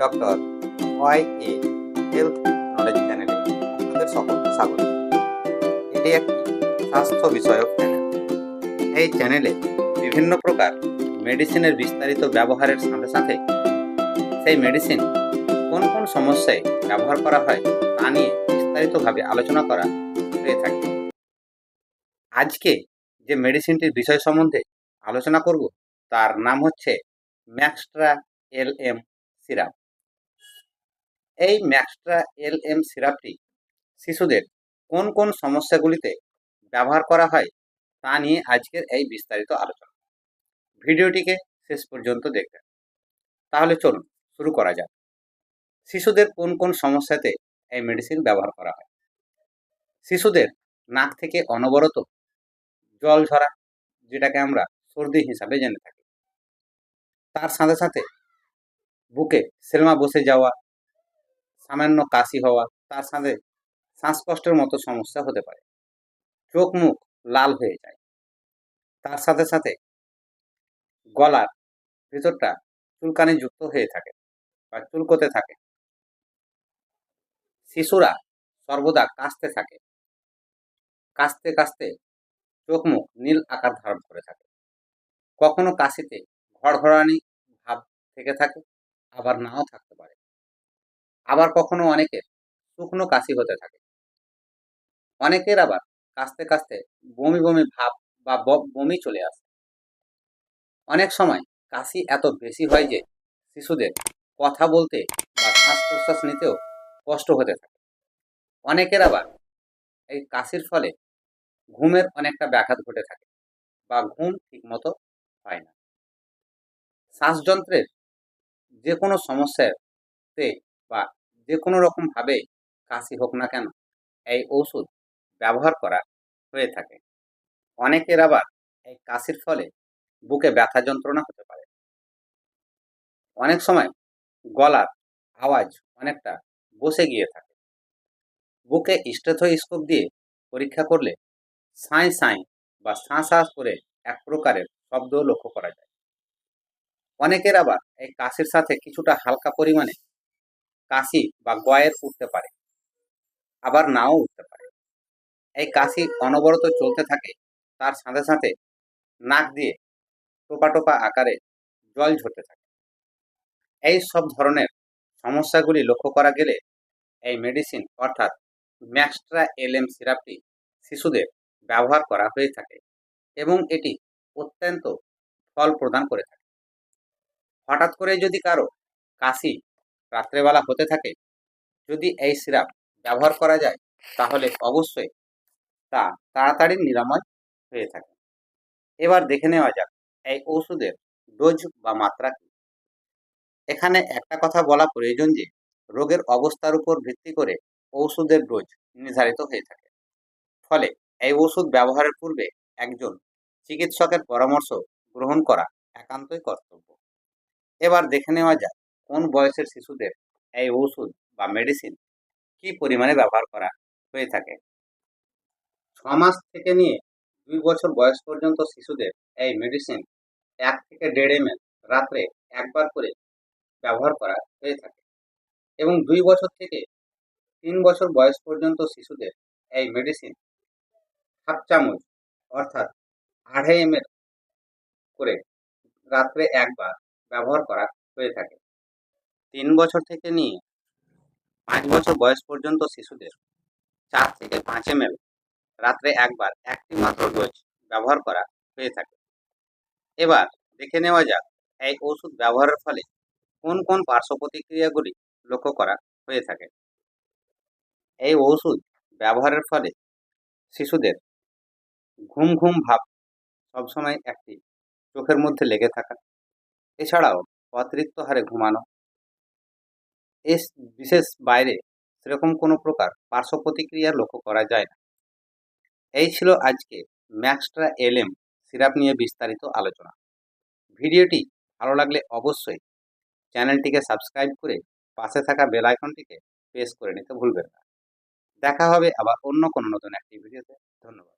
Doctor Y A health knowledge চ্যানেলে আপনাদের সকলকে স্বাগত। এটি একটি স্বাস্থ্য বিষয়ক চ্যানেল এই চ্যানেলে বিভিন্ন প্রকার মেডিসিনের বিস্তারিত ব্যবহারের সাথে সাথে সেই মেডিসিন কোন কোন সমস্যায় ব্যবহার করা হয় তা নিয়ে বিস্তারিতভাবে আলোচনা করা হয়ে থাকে। আজকে যে মেডিসিনটির বিষয় সম্বন্ধে আলোচনা করব, তার নাম হচ্ছে ম্যাক্সট্রা এল এম সিরাপ এই ম্যাক্সট্রা এল এম সিরাপটি শিশুদের কোন কোন সমস্যাগুলিতে ব্যবহার করা হয় তা নিয়ে আজকের এই বিস্তারিত আলোচনা। ভিডিওটিকে শেষ পর্যন্ত দেখবেন। তাহলে চলুন শুরু করা যাক। শিশুদের কোন কোন সমস্যাতে এই মেডিসিন ব্যবহার করা হয়? শিশুদের নাক থেকে অনবরত জল ঝরা, যেটাকে আমরা সর্দি হিসাবে জেনে থাকি। তার সাথে সাথে বুকে সেলমা বসে যাওয়া সামান্য কাশি হওয়া, তার সাথে শ্বাসকষ্টের মতো সমস্যা হতে পারে। চোখ মুখ লাল হয়ে যায়। তার সাথে সাথে গলার ভিতরটা চুলকানি যুক্ত হয়ে থাকে বা চুলকোতে থাকে। শিশুরা সর্বদা কাশতে থাকে। কাশতে কাশতে চোখ মুখ নীল আকার ধারণ করে থাকে। কখনো কাশিতে ঘড়ঘড়ানি ভাব থেকে থাকে, আবার নাও থাকতে পারে। আবার কখনো অনেকের শুকনো কাশি হতে থাকে। অনেকের আবার কাশতে কাশতে বমি বমি ভাব বা বমি চলে আসে। অনেক সময় কাশি এত বেশি হয় যে শিশুদের কথা বলতে বা শ্বাস প্রশ্বাস নিতেও কষ্ট হতে থাকে। অনেকের আবার এই কাশির ফলে ঘুমের অনেকটা ব্যাঘাত ঘটে থাকে বা ঘুম ঠিকমতো হয় না। শ্বাসযন্ত্রের যে কোনো সমস্যাতে বা যে কোনো রকমভাবে কাশি হোক না কেন, এই ওষুধ ব্যবহার করা হয়ে থাকে। অনেকের আবার এই কাশির ফলে বুকে ব্যথা যন্ত্রণা হতে পারে। অনেক সময় গলার আওয়াজ অনেকটা বসে গিয়ে থাকে। বুকে স্টেথোস্কোপ দিয়ে পরীক্ষা করলে সাঁই সাঁই বা সাঁ সাঁ করে এক প্রকারের শব্দও লক্ষ্য করা যায়। অনেকের আবার এই কাশির সাথে কিছুটা হালকা পরিমাণে কাশি বা গয়ের উঠতে পারে, আবার নাও উঠতে পারে। এই কাশি অনবরত চলতে থাকে, তার সাথে সাথে নাক দিয়ে টোপা টোপা আকারে জল ঝরতে থাকে। এই সব ধরনের সমস্যাগুলি লক্ষ্য করা গেলে এই মেডিসিন অর্থাৎ ম্যাক্সট্রা এলএম সিরাপটি শিশুদের ব্যবহার করা হয়ে থাকে এবং এটি অত্যন্ত ফল প্রদান করে থাকে। হঠাৎ করে যদি কারও কাশি রাত্রেবেলা হতে থাকে? যদি এই সিরাপ ব্যবহার করা যায়, তাহলে অবশ্যই তা তাড়াতাড়ি নিরাময় হয়ে থাকে। এবার দেখে নেওয়া যাক, এই ওষুধের ডোজ বা মাত্রা কি? এখানে একটা কথা বলা প্রয়োজন যে, রোগের অবস্থার উপর ভিত্তি করে ঔষধের ডোজ নির্ধারিত হয়ে থাকে। ফলে এই ওষুধ ব্যবহারের পূর্বে একজন চিকিৎসকের পরামর্শ গ্রহণ করা একান্তই কর্তব্য। এবার দেখে নেওয়া যাক কোন বয়সের শিশুদের এই ওষুধ বা মেডিসিন কি পরিমাণে ব্যবহার করা হয়ে থাকে? ছ মাস থেকে নিয়ে দুই বছর বয়স পর্যন্ত শিশুদের এই মেডিসিন এক থেকে দেড় এম রাত্রে একবার করে ব্যবহার করা হয়ে থাকে এবং দুই বছর থেকে তিন বছর বয়স পর্যন্ত শিশুদের এই মেডিসিন হাফ চামচ অর্থাৎ আড়াই এম করে রাত্রে একবার ব্যবহার করা হয়ে থাকে। তিন বছর থেকে নিয়ে পাঁচ বছর বয়স পর্যন্ত শিশুদের চার থেকে পাঁচ এম রাত্রে একবার একটি মাত্র ডোজ ব্যবহার করা হয়ে থাকে। এবার দেখে নেওয়া যাক এই ওষুধ ব্যবহারের ফলে কোন কোন পার্শ্ব প্রতিক্রিয়াগুলি লক্ষ্য করা হয়ে থাকে। এই ওষুধ ব্যবহারের ফলে শিশুদের ঘুম ঘুম ভাব সবসময় একটি চোখের মধ্যে লেগে থাকা। এছাড়াও অতিরিক্ত হারে ঘুমানো এর বিশেষ বাইরে সেরকম কোনো প্রকার পার্শ্ব প্রতিক্রিয়া লক্ষ্য করা যায় না। এই ছিল আজকে ম্যাক্সট্রা এলএম সিরাপ নিয়ে বিস্তারিত আলোচনা। ভিডিওটি ভালো লাগলে অবশ্যই চ্যানেলটিকে সাবস্ক্রাইব করে পাশে থাকা বেল আইকনটিকে প্রেস করে নিতে ভুলবেন না। দেখা হবে আবার অন্য কোনো নতুন একটি ভিডিওতে। ধন্যবাদ।